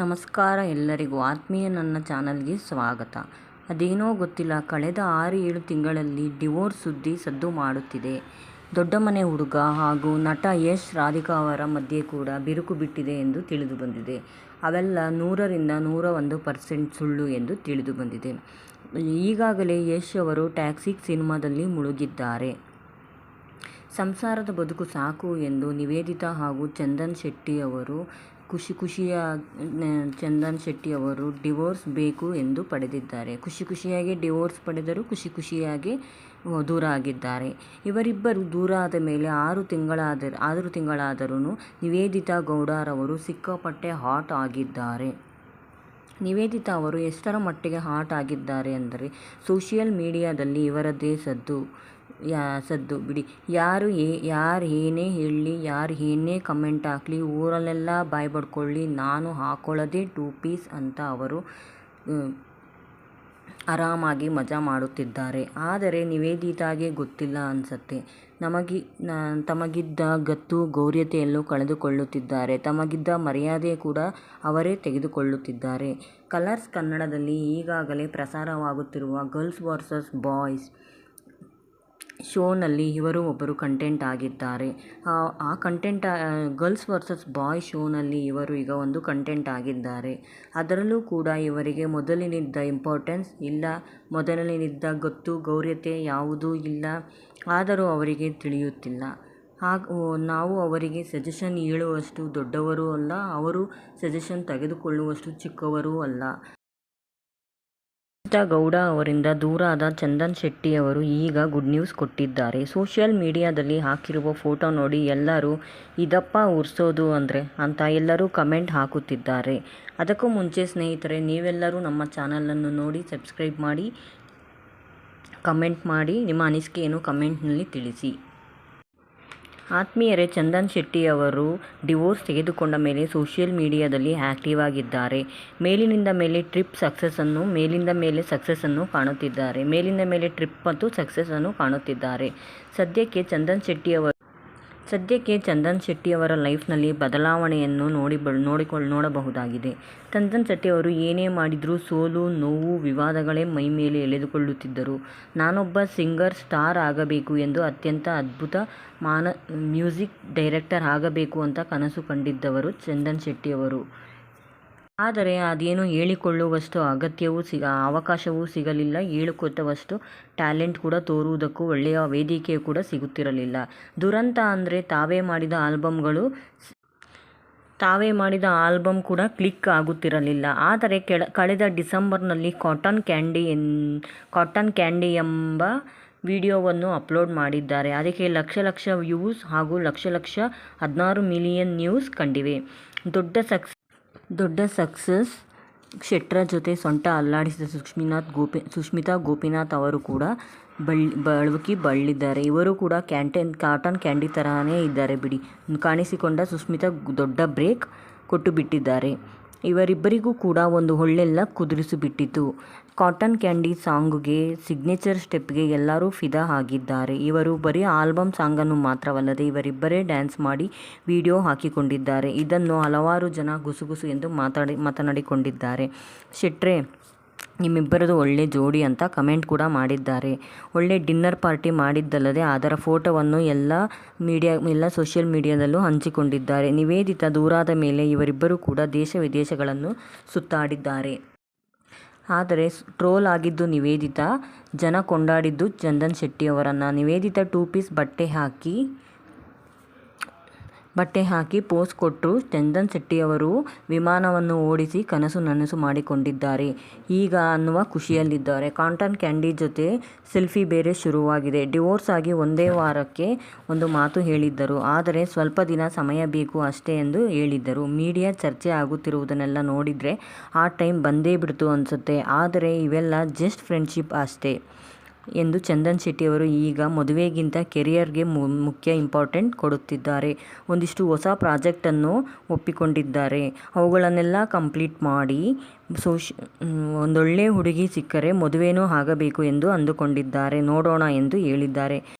ನಮಸ್ಕಾರ ಎಲ್ಲರಿಗೂ ಆತ್ಮೀಯ ನನ್ನ ಚಾನಲ್ಗೆ ಸ್ವಾಗತ. ಅದೇನೋ ಗೊತ್ತಿಲ್ಲ, ಕಳೆದ ಆರು ಏಳು ತಿಂಗಳಲ್ಲಿ ಡಿವೋರ್ಸ್ ಸುದ್ದಿ ಸದ್ದು ಮಾಡುತ್ತಿದೆ. ದೊಡ್ಡ ಮನೆ ಹುಡುಗ ಹಾಗೂ ನಟ ಯಶ್ ರಾಧಿಕಾ ಅವರ ಮಧ್ಯೆ ಕೂಡ ಬಿರುಕು ಬಿಟ್ಟಿದೆ ಎಂದು ತಿಳಿದು ಬಂದಿದೆ. ಅವೆಲ್ಲ ನೂರರಿಂದ ನೂರ ಒಂದು ಪರ್ಸೆಂಟ್ ಸುಳ್ಳು ಎಂದು ತಿಳಿದು ಬಂದಿದೆ. ಈಗಾಗಲೇ ಯಶ್ ಅವರು ಟ್ಯಾಕ್ಸಿಕ್ ಸಿನಿಮಾದಲ್ಲಿ ಮುಳುಗಿದ್ದಾರೆ. ಸಂಸಾರದ ಬದುಕು ಸಾಕು ಎಂದು ನಿವೇದಿತಾ ಹಾಗೂ ಚಂದನ್ ಶೆಟ್ಟಿ ಅವರು ಖುಷಿ ಖುಷಿಯ ಚಂದನ್ ಶೆಟ್ಟಿ ಅವರು ಡಿವೋರ್ಸ್ ಬೇಕು ಎಂದು ಪಡೆದಿದ್ದಾರೆ. ಖುಷಿ ಖುಷಿಯಾಗಿ ಡಿವೋರ್ಸ್ ಪಡೆದರು ಖುಷಿ ಖುಷಿಯಾಗಿ ದೂರ ಆಗಿದ್ದಾರೆ. ಇವರಿಬ್ಬರು ದೂರ ಆದ ಮೇಲೆ ಆರು ತಿಂಗಳಾದ, ಆರು ತಿಂಗಳಾದರೂ ನಿವೇದಿತಾ ಗೌಡರವರು ಸಿಕ್ಕಾಪಟ್ಟೆ ಹಾಟ್ ಆಗಿದ್ದಾರೆ. ನಿವೇದಿತಾ ಅವರು ಎಷ್ಟರ ಮಟ್ಟಿಗೆ ಹಾಟ್ ಆಗಿದ್ದಾರೆ ಅಂದರೆ ಸೋಷಿಯಲ್ ಮೀಡಿಯಾದಲ್ಲಿ ಇವರದ್ದೇ ಸದ್ದು. ಯಾ ಸದ್ದು ಬಿಡಿ. ಯಾರು ಏ ಯಾರು ಏನೇ ಹೇಳಲಿ ಯಾರು ಏನೇ ಕಮೆಂಟ್ ಹಾಕಲಿ, ಊರಲ್ಲೆಲ್ಲ ಬಾಯಿ ಬಡ್ಕೊಳ್ಳಿ ನಾನು ಹಾಕೊಳ್ಳೋದೇ ಟೂ ಪೀಸ್ ಅಂತ ಅವರು ಆರಾಮಾಗಿ ಮಜಾ ಮಾಡುತ್ತಿದ್ದಾರೆ. ಆದರೆ ನಿವೇದಿತಾಗೆ ಗೊತ್ತಿಲ್ಲ ಅನಿಸತ್ತೆ. ನಮಗಿ ತಮಗಿದ್ದ ಗತ್ತು ಗೌರ್ಯತೆಯನ್ನು ಕಳೆದುಕೊಳ್ಳುತ್ತಿದ್ದಾರೆ. ತಮಗಿದ್ದ ಮರ್ಯಾದೆ ಕೂಡ ಅವರೇ ತೆಗೆದುಕೊಳ್ಳುತ್ತಿದ್ದಾರೆ. ಕಲರ್ಸ್ ಕನ್ನಡದಲ್ಲಿ ಈಗಾಗಲೇ ಪ್ರಸಾರವಾಗುತ್ತಿರುವ ಗರ್ಲ್ಸ್ ವರ್ಸಸ್ ಬಾಯ್ಸ್ ಶೋನಲ್ಲಿ ಇವರು ಒಬ್ಬರು ಕಂಟೆಂಟ್ ಆಗಿದ್ದಾರೆ. ಆ ಕಂಟೆಂಟ್ ಗರ್ಲ್ಸ್ ವರ್ಸಸ್ ಬಾಯ್ ಶೋನಲ್ಲಿ ಇವರು ಈಗ ಒಂದು ಕಂಟೆಂಟ್ ಆಗಿದ್ದಾರೆ. ಅದರಲ್ಲೂ ಕೂಡ ಇವರಿಗೆ ಮೊದಲಿನಿದ್ದ ಇಂಪಾರ್ಟೆನ್ಸ್ ಇಲ್ಲ ಮೊದಲಿನಿದ್ದ ಗೊತ್ತು, ಗೌರ್ಯತೆ ಯಾವುದೂ ಇಲ್ಲ, ಆದರೂ ಅವರಿಗೆ ತಿಳಿಯುತ್ತಿಲ್ಲ. ಹಾಗೂ ನಾವು ಅವರಿಗೆ ಸಜೆಷನ್ ಹೇಳುವಷ್ಟು ದೊಡ್ಡವರೂ ಅಲ್ಲ, ಅವರು ಸಜೆಷನ್ ತೆಗೆದುಕೊಳ್ಳುವಷ್ಟು ಚಿಕ್ಕವರೂ ಅಲ್ಲ. ಗೌಡ ಅವರಿಂದ ದೂರಾದ ಚಂದನ್ ಶೆಟ್ಟಿ ಅವರು ಈಗ ಗುಡ್ ನ್ಯೂಸ್ ಕೊಟ್ಟಿದ್ದಾರೆ. ಸೋಷಿಯಲ್ ಮೀಡಿಯಾದಲ್ಲಿ ಹಾಕಿರುವ ಫೋಟೋ ನೋಡಿ ಎಲ್ಲರೂ, ಇದಪ್ಪ ಉರ್ಸೋದು ಅಂದರೆ? ಅಂತ ಎಲ್ಲರೂ ಕಮೆಂಟ್ ಹಾಕುತ್ತಿದ್ದಾರೆ. ಅದಕ್ಕೂ ಮುಂಚೆ ಸ್ನೇಹಿತರೆ, ನೀವೆಲ್ಲರೂ ನಮ್ಮ ಚಾನಲನ್ನು ನೋಡಿ ಸಬ್ಸ್ಕ್ರೈಬ್ ಮಾಡಿ ಕಮೆಂಟ್ ಮಾಡಿ, ನಿಮ್ಮ ಅನಿಸಿಕೆಯನ್ನು ಕಮೆಂಟ್ನಲ್ಲಿ ತಿಳಿಸಿ. ಆತ್ಮೀಯರೇ, ಚಂದನ್ ಶೆಟ್ಟಿ ಅವರು ಡಿವೋರ್ಸ್ ತೆಗೆದುಕೊಂಡ ಮೇಲೆ ಸೋಷಿಯಲ್ ಮೀಡಿಯಾದಲ್ಲಿ ಆಕ್ಟಿವ್ ಆಗಿದ್ದಾರೆ. ಮೇಲಿನಿಂದ ಮೇಲೆ ಟ್ರಿಪ್ ಸಕ್ಸಸ್ಸನ್ನು ಮೇಲಿಂದ ಮೇಲೆ ಸಕ್ಸಸ್ಸನ್ನು ಕಾಣುತ್ತಿದ್ದಾರೆ. ಮೇಲಿಂದ ಮೇಲೆ ಟ್ರಿಪ್ ಮತ್ತು ಸಕ್ಸಸ್ಸನ್ನು ಕಾಣುತ್ತಿದ್ದಾರೆ. ಸದ್ಯಕ್ಕೆ ಚಂದನ್ ಶೆಟ್ಟಿ ಅವರು ಸದ್ಯಕ್ಕೆ ಚಂದನ್ ಶೆಟ್ಟಿ ಅವರ ಲೈಫ್ನಲ್ಲಿ ಬದಲಾವಣೆಯನ್ನು ನೋಡಿ ನೋಡಿಕೊಳ್ಳ ನೋಡಬಹುದಾಗಿದೆ. ಚಂದನ್ ಶೆಟ್ಟಿ ಅವರು ಏನೇ ಮಾಡಿದರೂ ಸೋಲು, ನೋವು, ವಿವಾದಗಳೇ ಮೈಮೇಲೆ ಎಳೆದುಕೊಳ್ಳುತ್ತಿದ್ದರು. ನಾನೊಬ್ಬ ಸಿಂಗರ್ ಸ್ಟಾರ್ ಆಗಬೇಕು ಎಂದು ಅತ್ಯಂತ ಅದ್ಭುತ ಮಾನ, ಮ್ಯೂಸಿಕ್ ಡೈರೆಕ್ಟರ್ ಆಗಬೇಕು ಅಂತ ಕನಸು ಕಂಡಿದ್ದವರು ಚಂದನ್ ಶೆಟ್ಟಿ ಅವರು ಆದರೆ ಅದೇನು ಹೇಳಿಕೊಳ್ಳುವಷ್ಟು ಅಗತ್ಯವೂ ಸಿಗ, ಅವಕಾಶವೂ ಸಿಗಲಿಲ್ಲ. ಹೇಳಿಕೊಟ್ಟವಷ್ಟು ಟ್ಯಾಲೆಂಟ್ ಕೂಡ ತೋರುವುದಕ್ಕೂ ಒಳ್ಳೆಯ ವೇದಿಕೆ ಕೂಡ ಸಿಗುತ್ತಿರಲಿಲ್ಲ. ದುರಂತ ಅಂದರೆ ತಾವೇ ಮಾಡಿದ ಆಲ್ಬಮ್ಗಳು ತಾವೇ ಮಾಡಿದ ಆಲ್ಬಮ್ ಕೂಡ ಕ್ಲಿಕ್ ಆಗುತ್ತಿರಲಿಲ್ಲ. ಆದರೆ ಕೆಳ, ಕಳೆದ ಡಿಸೆಂಬರ್ನಲ್ಲಿ ಕಾಟನ್ ಕ್ಯಾಂಡಿ ಎನ್, ಕಾಟನ್ ಕ್ಯಾಂಡಿ ಎಂಬ ವಿಡಿಯೋವನ್ನು ಅಪ್ಲೋಡ್ ಮಾಡಿದ್ದಾರೆ. ಅದಕ್ಕೆ ಲಕ್ಷ ಲಕ್ಷ ವ್ಯೂಸ್ ಹಾಗೂ ಲಕ್ಷ ಲಕ್ಷ ಹದಿನಾರು ಮಿಲಿಯನ್ ನ್ಯೂಸ್ ಕಂಡಿವೆ. ದೊಡ್ಡ ಸಕ್ಸ್ ದೊಡ್ಡ ಸಕ್ಸಸ್ ಶೆಟ್ಟರ ಜೊತೆ ಸೊಂಟ ಅಲ್ಲಾಡಿಸಿದ ಸುಷ್ಮಿನಾಥ್ ಗೋಪಿ ಸುಷ್ಮಿತಾ ಗೋಪಿನಾಥ್ ಅವರು ಕೂಡ ಬಳ್ಳಿ, ಬಳುಕಿ ಬಳ್ಳಿದ್ದಾರೆ. ಇವರು ಕೂಡ ಕ್ಯಾಂಟೀನ್, ಕಾಟನ್ ಕ್ಯಾಂಡಿ ತರಹನೇ ಇದ್ದಾರೆ ಬಿಡಿ. ಕಾಣಿಸಿಕೊಂಡ ಸುಷ್ಮಿತಾ ದೊಡ್ಡ ಬ್ರೇಕ್ ಕೊಟ್ಟು ಬಿಟ್ಟಿದ್ದಾರೆ. ಇವರಿಬ್ಬರಿಗೂ ಕೂಡ ಒಂದು ಹೊಳ್ಳೆಲ್ಲ ಕುದುರಿಸಿಬಿಟ್ಟಿತು. ಕಾಟನ್ ಕ್ಯಾಂಡಿ ಸಾಂಗ್ಗೆ ಸಿಗ್ನೇಚರ್ ಸ್ಟೆಪ್ಗೆ ಎಲ್ಲರೂ ಫಿದಾ ಆಗಿದ್ದಾರೆ. ಇವರು ಬರೀ ಆಲ್ಬಮ್ ಸಾಂಗನ್ನು ಮಾತ್ರವಲ್ಲದೆ ಇವರಿಬ್ಬರೇ ಡ್ಯಾನ್ಸ್ ಮಾಡಿ ವಿಡಿಯೋ ಹಾಕಿಕೊಂಡಿದ್ದಾರೆ. ಇದನ್ನು ಹಲವಾರು ಜನ ಗುಸುಗುಸು ಎಂದು ಮಾತಾಡಿ, ಮಾತನಾಡಿಕೊಂಡಿದ್ದಾರೆ. ಶೆಟ್ರೆ ನಿಮ್ಮಿಬ್ಬರದು ಒಳ್ಳೆ ಜೋಡಿ ಅಂತ ಕಮೆಂಟ್ ಕೂಡ ಮಾಡಿದ್ದಾರೆ. ಒಳ್ಳೆ ಡಿನ್ನರ್ ಪಾರ್ಟಿ ಮಾಡಿದ್ದಲ್ಲದೆ ಅದರ ಫೋಟೋವನ್ನು ಎಲ್ಲ ಮೀಡಿಯಾ, ಎಲ್ಲ ಸೋಷಿಯಲ್ ಮೀಡಿಯಾದಲ್ಲೂ ಹಂಚಿಕೊಂಡಿದ್ದಾರೆ. ನಿವೇದಿತ ದೂರಾದ ಮೇಲೆ ಇವರಿಬ್ಬರು ಕೂಡ ದೇಶ ವಿದೇಶಗಳನ್ನು ಸುತ್ತಾಡಿದ್ದಾರೆ. ಆದರೆ ಟ್ರೋಲ್ ಆಗಿದ್ದು ನಿವೇದಿತ, ಜನ ಕೊಂಡಾಡಿದ್ದು ಚಂದನ್ ಶೆಟ್ಟಿಯವರನ್ನು. ನಿವೇದಿತ ಟೂ ಪೀಸ್ ಬಟ್ಟೆ ಹಾಕಿ ಬಟ್ಟೆ ಹಾಕಿ ಪೋಸ್ ಕೊಟ್ಟು ಚಂದನ್ ಶೆಟ್ಟಿಯವರು ವಿಮಾನವನ್ನು ಓಡಿಸಿ ಕನಸು ನನಸು ಮಾಡಿಕೊಂಡಿದ್ದಾರೆ. ಈಗ ಅನ್ನುವ ಖುಷಿಯಲ್ಲಿದ್ದಾರೆ. ಕಾಂಟನ್ ಕ್ಯಾಂಡಿ ಜೊತೆ ಸೆಲ್ಫಿ ಬೇರೆ ಶುರುವಾಗಿದೆ. ಡಿವೋರ್ಸ್ ಆಗಿ ಒಂದೇ ವಾರಕ್ಕೆ ಒಂದು ಮಾತು ಹೇಳಿದ್ದರು. ಆದರೆ ಸ್ವಲ್ಪ ದಿನ ಸಮಯ ಬೇಕು ಅಷ್ಟೇ ಎಂದು ಹೇಳಿದ್ದರು. ಮೀಡಿಯಾ ಚರ್ಚೆ ಆಗುತ್ತಿರುವುದನ್ನೆಲ್ಲ ನೋಡಿದರೆ ಆ ಟೈಮ್ ಬಂದೇ ಬಿಡ್ತು ಅನಿಸುತ್ತೆ. ಆದರೆ ಇವೆಲ್ಲ ಜಸ್ಟ್ ಫ್ರೆಂಡ್ಶಿಪ್ ಅಷ್ಟೇ. ಎಂದು ಚಂದನ್ ಶೆಟ್ಟಿಯವರು ಈಗ ಮದುವೆಗಿಂತ ಕೆರಿಯರ್ಗೆ ಮುಖ್ಯ ಇಂಪಾರ್ಟೆಂಟ್ ಕೊಡುತ್ತಿದ್ದಾರೆ. ಒಂದಿಷ್ಟು ಹೊಸ ಪ್ರಾಜೆಕ್ಟನ್ನು ಒಪ್ಪಿಕೊಂಡಿದ್ದಾರೆ. ಅವುಗಳನ್ನೆಲ್ಲ ಕಂಪ್ಲೀಟ್ ಮಾಡಿ ಸೋಶ್ ಒಂದೊಳ್ಳೆ ಹುಡುಗಿ ಸಿಕ್ಕರೆ ಮದುವೆನೂ ಆಗಬೇಕು ಎಂದು ಅಂದುಕೊಂಡಿದ್ದಾರೆ. ನೋಡೋಣ ಎಂದು ಹೇಳಿದ್ದಾರೆ.